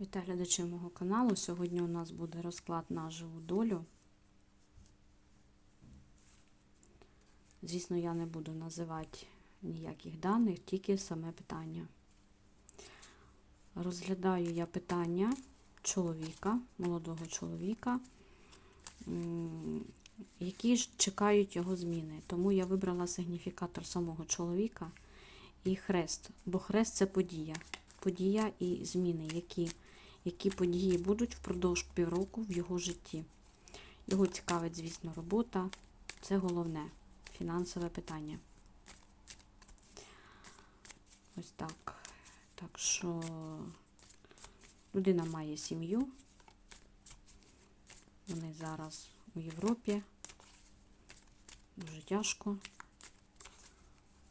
Вітаю глядачів мого каналу. Сьогодні у нас буде розклад на живу долю. Звісно, я не буду називати ніяких даних, тільки саме питання. Розглядаю я питання чоловіка, молодого чоловіка, які чекають його зміни. Тому я вибрала сигніфікатор самого чоловіка і хрест, бо хрест це подія. Подія і зміни, які які події будуть впродовж півроку в його житті. Його цікавить, звісно, робота. Це головне фінансове питання. Ось так. Так що людина має сім'ю. Вони зараз у Європі. Дуже тяжко.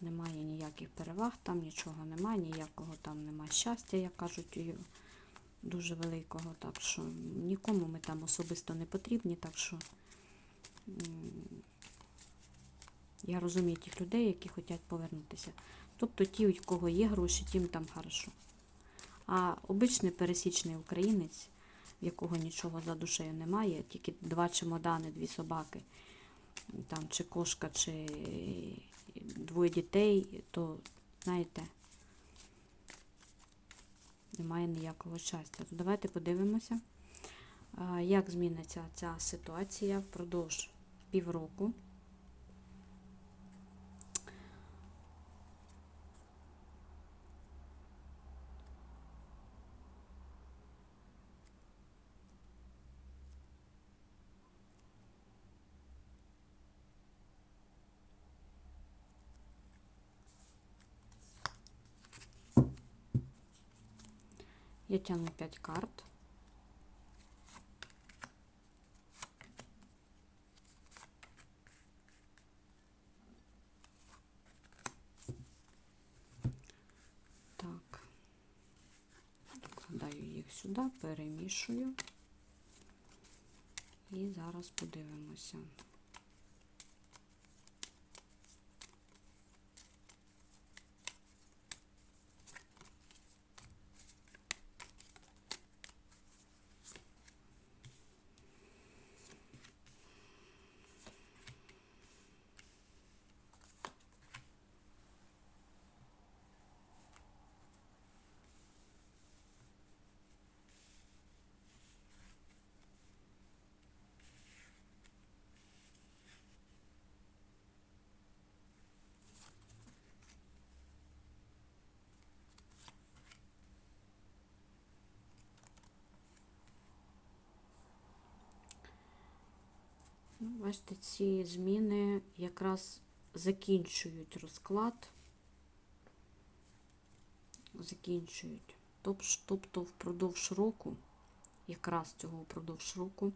Немає ніяких переваг, там нічого немає, ніякого там немає щастя, як кажуть дуже великого, так що нікому ми там особисто не потрібні, так що я розумію тих людей, які хочуть повернутися. Тобто ті, у кого є гроші, тим там хорошо. А обичний пересічний українець, в якого нічого за душею немає, тільки два чемодани, дві собаки, там, чи кошка, чи двоє дітей, то, знаєте, немає ніякого щастя. То давайте подивимося, як зміниться ця ситуація впродовж півроку. Я тяну 5 карт. Так, вкладаю їх сюди, перемішую і зараз подивимося. Бачите, ці зміни якраз закінчують розклад, закінчують. Тобто впродовж року, якраз цього впродовж року,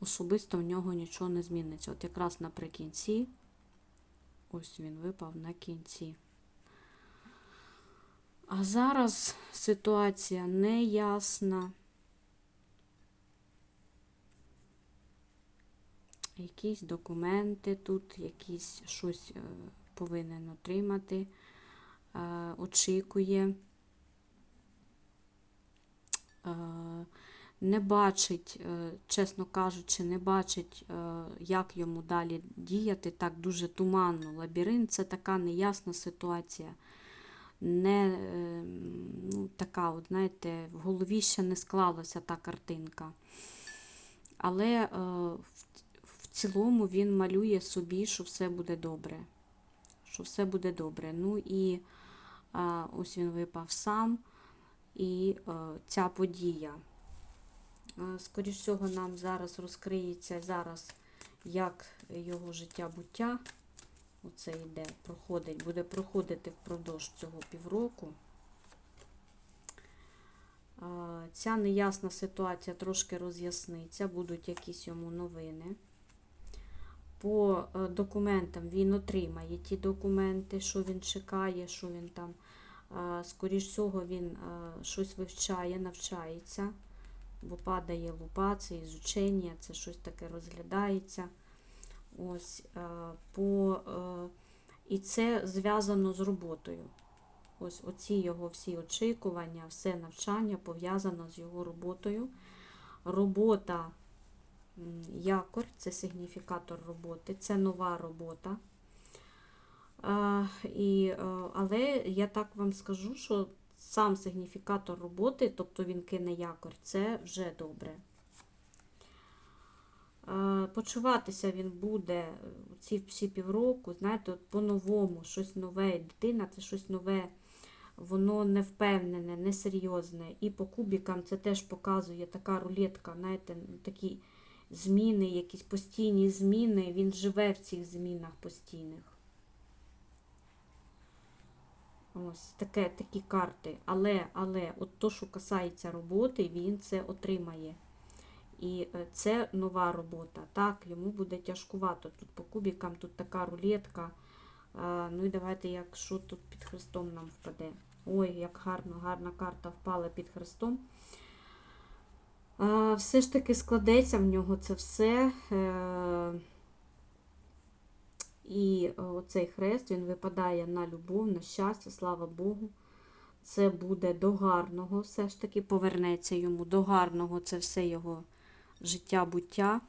особисто в нього нічого не зміниться. От якраз наприкінці, ось він випав на кінці. А зараз ситуація неясна. Якісь документи тут, якісь щось е, повинен отримати, е, очікує, е, не бачить, чесно кажучи, не бачить, як йому далі діяти. Так дуже туманно. Лабіринт це така неясна ситуація. Не ну, така, от, знаєте, в голові ще не склалася та картинка. Але цілому він малює собі, що все буде добре. Що все буде добре. Ну і а, ось він випав сам і а, ця подія. Скоріше всього, нам зараз розкриється зараз, як його життя буття. Оце йде, проходить, буде проходити впродовж цього півроку. Ця неясна ситуація трошки роз'ясниться, будуть якісь йому новини по е, документам він отримає ті документи, що він чекає, що він там, скоріш всього, він е, щось вивчає, навчається, бо падає лупа, це ізучення, це щось таке розглядається. Ось, е, по, І це зв'язано з роботою. Ось оці його всі очікування, все навчання пов'язано з його роботою. Робота м, якорь це сигніфікатор роботи, це нова робота. І, е, але я так вам скажу, що сам сигніфікатор роботи, тобто він кине якорь, це вже добре. Почуватися він буде ці всі півроку, знаєте, по-новому, щось нове. Дитина це щось нове, воно не впевнене, несерйозне. І по кубікам це теж показує така рулетка, знаєте, такі зміни, якісь постійні зміни. Він живе в цих змінах постійних. Ось таке, такі карти. Але, але, от то, що касається роботи, він це отримає. І е, це нова робота. Так, йому буде тяжкувато. Тут по кубікам, тут така рулетка. Ну і давайте, як що тут під хрестом нам впаде. Ой, як гарно, гарна карта впала під хрестом. Все ж таки складеться в нього це все. Е, І оцей хрест він випадає на любов, на щастя, слава Богу. Це буде до гарного, все ж таки повернеться йому до гарного, це все його життя буття.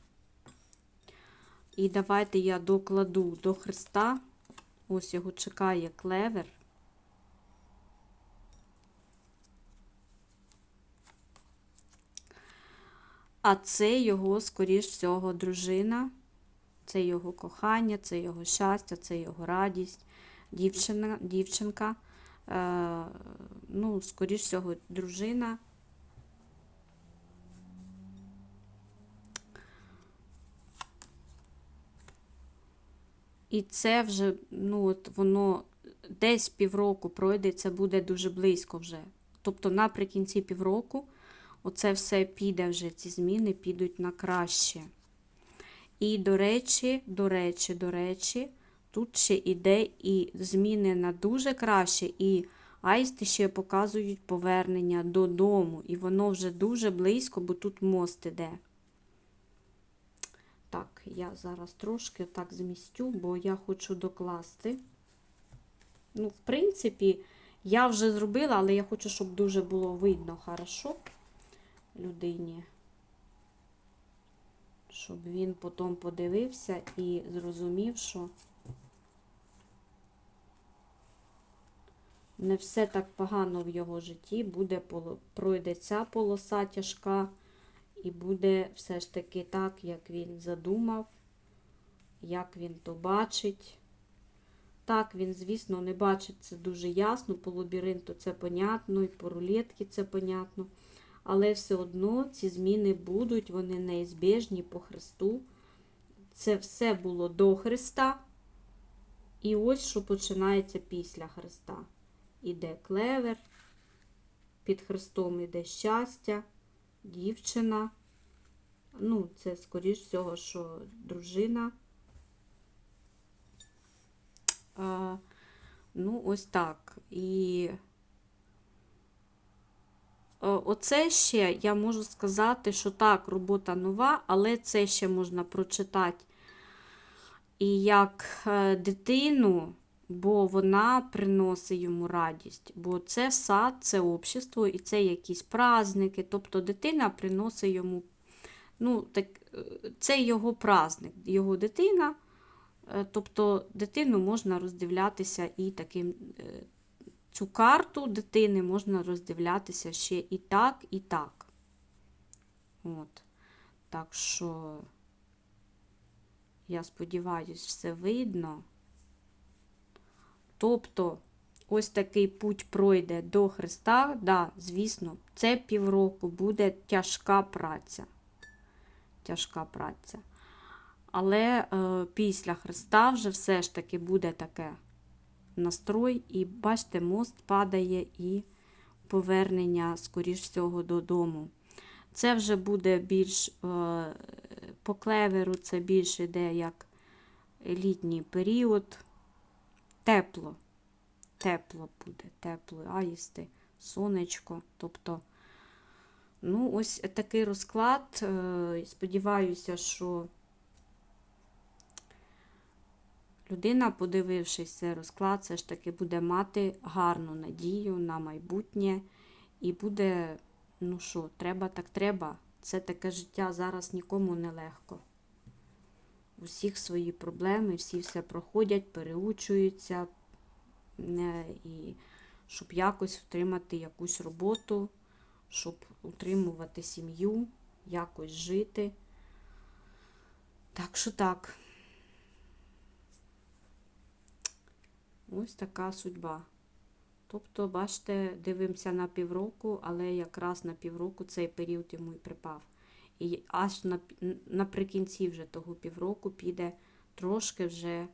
І давайте я докладу до Христа. Ось його чекає клевер. А це його, скоріш всього, дружина, це його кохання, це його щастя, це його радість, дівчина, дівчинка. Е, ну, скоріш всього, дружина. І це вже, ну, от воно десь півроку пройде, це буде дуже близько вже. Тобто наприкінці півроку оце все піде вже, ці зміни підуть на краще. І, до речі, до речі, до речі, тут ще іде і зміни на дуже краще, і аїсти ще показують повернення додому. І воно вже дуже близько, бо тут мост іде. Так, я зараз трошки так змістю, бо я хочу докласти. Ну, в принципі, я вже зробила, але я хочу, щоб дуже було видно хорошо людині. Щоб він потім подивився і зрозумів, що не все так погано в його житті, буде пройде ця полоса тяжка. І буде все ж таки так, як він задумав, як він то бачить. Так, він, звісно, не бачить це дуже ясно, по лабіринту це понятно, і по рулетки це понятно. Але все одно ці зміни будуть, вони неізбіжні по Христу. Це все було до Христа. І ось що починається після Христа. Іде клевер, під Христом іде щастя дівчина. Ну, це, скоріш всього, що дружина. А, ну, ось так. І оце ще я можу сказати, що так, робота нова, але це ще можна прочитати і як е, дитину, бо вона приносить йому радість. Бо це сад, це общество і це якісь праздники. Тобто дитина приносить йому, ну, так, е, це його праздник, його дитина. Е, Тобто дитину можна роздивлятися і таким. Цю карту дитини можна роздивлятися ще і так, і так. От. Так що, я сподіваюся, все видно. Тобто, ось такий путь пройде до Христа, да, звісно, це півроку буде тяжка праця. Тяжка праця. Але е, після Христа вже все ж таки буде таке настрой, і бачите, мост падає і повернення, скоріш всього, додому. Це вже буде більш е, по клеверу, це більш іде як літній період. Тепло. Тепло буде, тепло, аїсти, сонечко. Тобто, ну, ось такий розклад. Е, Сподіваюся, що людина, подивившись цей розклад, все ж таки буде мати гарну надію на майбутнє і буде, ну що, треба так треба. Це таке життя зараз нікому не легко. У всіх свої проблеми, всі все проходять, переучуються, і щоб якось отримати якусь роботу, щоб утримувати сім'ю, якось жити. Так що так. Ось така судьба. Тобто, бачите, дивимося на півроку, але якраз на півроку цей період йому і припав. І аж на, наприкінці вже того півроку піде трошки вже е,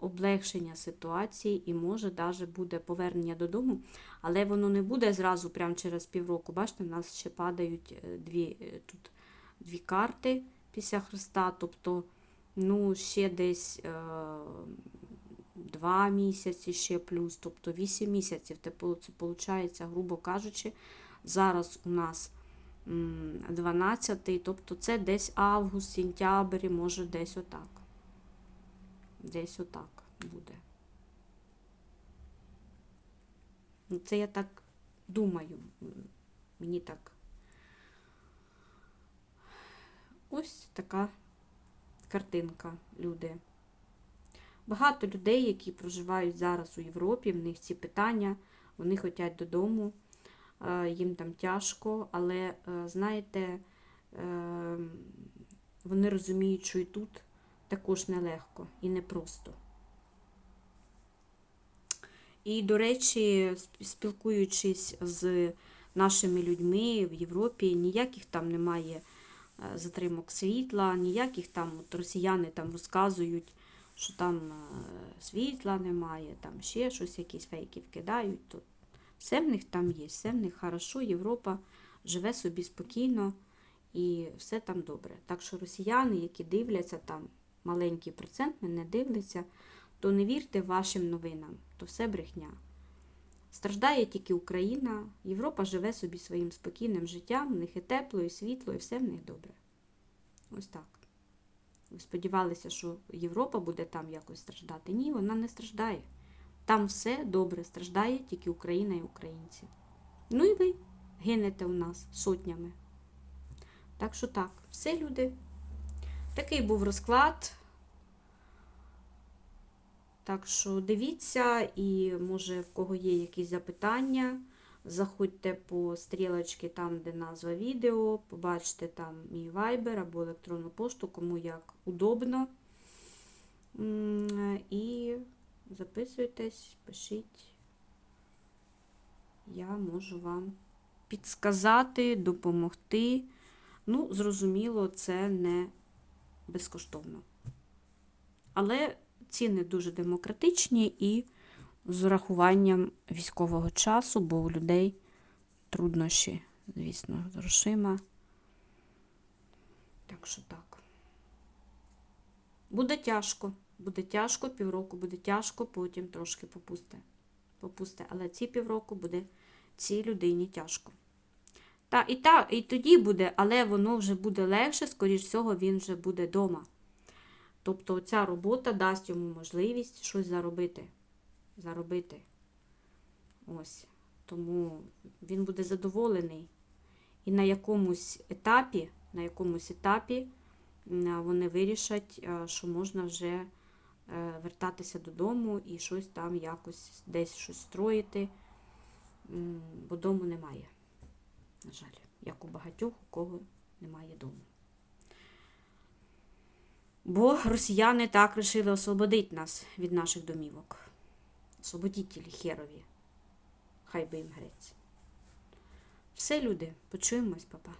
облегшення ситуації і може навіть буде повернення додому, але воно не буде зразу прямо через півроку. Бачите, в нас ще падають е, дві, е, тут дві карти після Христа, тобто ну, ще десь е, два місяці ще плюс, тобто 8 місяців. Це виходить, грубо кажучи, зараз у нас 12, тобто це десь август, сентябрь, може десь отак. Десь отак буде. Ну, Це я так думаю. Мені так. Ось така картинка, люди. Багато людей, які проживають зараз у Європі, в них ці питання, вони хочуть додому, е, їм там тяжко, але, е, знаєте, е, вони розуміють, що і тут також нелегко і непросто. І, до речі, спілкуючись з нашими людьми в Європі, ніяких там немає затримок світла, ніяких там от росіяни там розказують, що там е, світла немає, там ще щось, якісь фейки вкидають. То все в них там є, все в них хорошо, Європа живе собі спокійно і все там добре. Так що росіяни, які дивляться, там маленький процент не дивляться, то не вірте вашим новинам, то все брехня. Страждає тільки Україна, Європа живе собі своїм спокійним життям, в них і тепло, і світло, і все в них добре. Ось так. Сподівалися, що Європа буде там якось страждати? Ні, вона не страждає. Там все добре, страждає тільки Україна і українці. Ну і ви гинете у нас сотнями. Так що так, все люди. Такий був розклад. Так що дивіться, і може в кого є якісь запитання. Заходьте по стрілочці, там, де назва відео, побачите там мій вайбер або електронну пошту, кому як удобно. І записуйтесь, пишіть. Я можу вам підсказати, допомогти. Ну, зрозуміло, це не безкоштовно. Але ціни дуже демократичні і з урахуванням військового часу, бо у людей труднощі, звісно, з грошима. Так що так. Буде тяжко. Буде тяжко, півроку буде тяжко, потім трошки попусте. Попусте. Але ці півроку буде цій людині тяжко. Та, і, та, і тоді буде, але воно вже буде легше, скоріш всього, він вже буде вдома. Тобто ця робота дасть йому можливість щось заробити. Заробити. Ось. Тому він буде задоволений. І на якомусь етапі, на якомусь етапі вони вирішать, що можна вже е, вертатися додому і щось там якось десь щось строїти, бо дому немає. На жаль, як у багатьох, у кого немає дому. Бо росіяни так вирішили освободити нас від наших домівок. Освободітелі херові. Хай би їм грець. Все, люди, почуємось, папа.